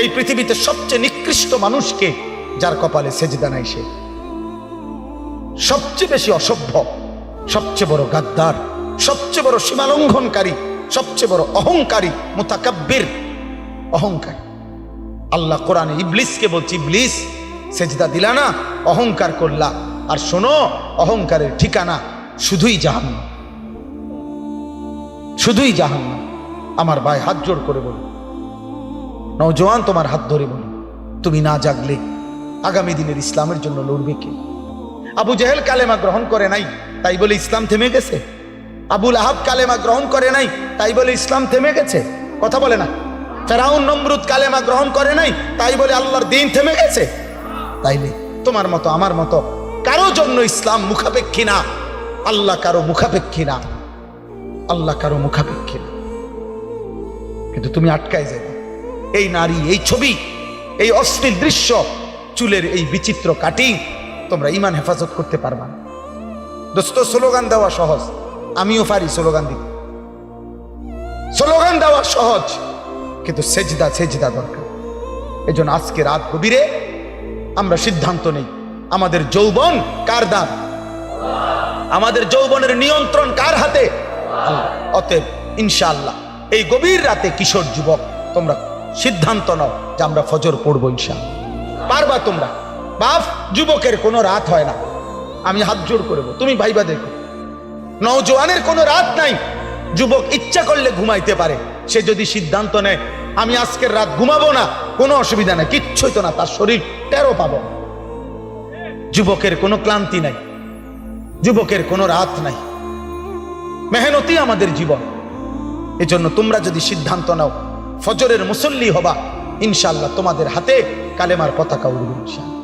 এই পৃথিবীতে সবচেয়ে নিকৃষ্ট মানুষকে যার কপালে সেজদা নাই সে। সবচেয়ে বেশি অসভ্য, সবচেয়ে বড় গাদ্দার, সবচেয়ে বড় সীমালঙ্ঘনকারী, সবচেয়ে বড় অহংকারী, মোতাকাব্বির, অহংকারী। আল্লাহ কোরআনে ইবলিসকে বলছি, ইবলিস, সেজদা দিলা না, অহংকার করলা। আর শোনো, অহংকারের ঠিকানা শুধুই জাহান্ন শুধুই জাহান্ন আমার ভাই হাত জোড় করে বলি নওজোয়ান তোমার হাত ধরে বলি। তুমি না জাগলে আগামী দিনের ইসলামের জন্য লড়বে কে? আবু জেহেল কালেমা গ্রহণ করে নাই, তাই বলে ইসলাম থেমে গেছে? আবুল আহাব কালেমা গ্রহণ করে নাই, তাই বলে ইসলাম থেমে গেছে? কথা বলে না। ফেরাউন নমরুদ কালেমা গ্রহণ করে নাই, তাই বলে আল্লাহর দিন থেমে গেছে? তাইলে তোমার মতো, আমার মতো কারও জন্য ইসলাম মুখাপেক্ষী না। আল্লাহ কারও মুখাপেক্ষী না। আল্লাহ কারও মুখাপেক্ষী না। কিন্তু তুমি আটকায় যাবে এই নারী, এই ছবি, এই অশ্লীল দৃশ্য, চুলের এই বিচিত্র কাটিং, তোমরা ইমান হেফাজত করতে পারবা না। দোস্ত, স্লোগান দেওয়া সহজ। আমিও পারি স্লোগান দিতে। স্লোগান দেওয়া সহজ, কিন্তু সেজদা সেজদা দরকার। এই জন্য আজকে রাত গভীরে আমরা সিদ্ধান্ত নেই, আমাদের যৌবন কার দান আমাদের যৌবনের নিয়ন্ত্রণ কার হাতে? অতএব, ইনশাআল্লাহ, এই গভীর রাতে কিশোর যুবক, তোমরা সিদ্ধান্ত নাও যে আমরা ফজর পড়ব ইনশাআল্লাহ। পারবা তোমরা? বাপ, যুবকের কোনো রাত হয় না। আমি হাত জোর করব তুমি ভাইবা দেখো। নওজোয়ানের কোনো রাত নাই। যুবক ইচ্ছা করলে ঘুমাইতে পারে। সে যদি সিদ্ধান্ত নেয়, আমি আজকের রাত ঘুমাবো না, কোনো অসুবিধা নেই কিচ্ছুই তো না, তার শরীর টেরো পাবো যুবকের কোনো ক্লান্তি নাই। যুবকের কোনো রাত নাই। মেহনতি আমাদের জীবন। এজন্য তোমরা যদি সিদ্ধান্ত নাও ফজরের মুসল্লি হবা। ইনশাল্লাহ তোমাদের হাতে কালেমার পতাকা উড়বে ইনশাআল্লাহ।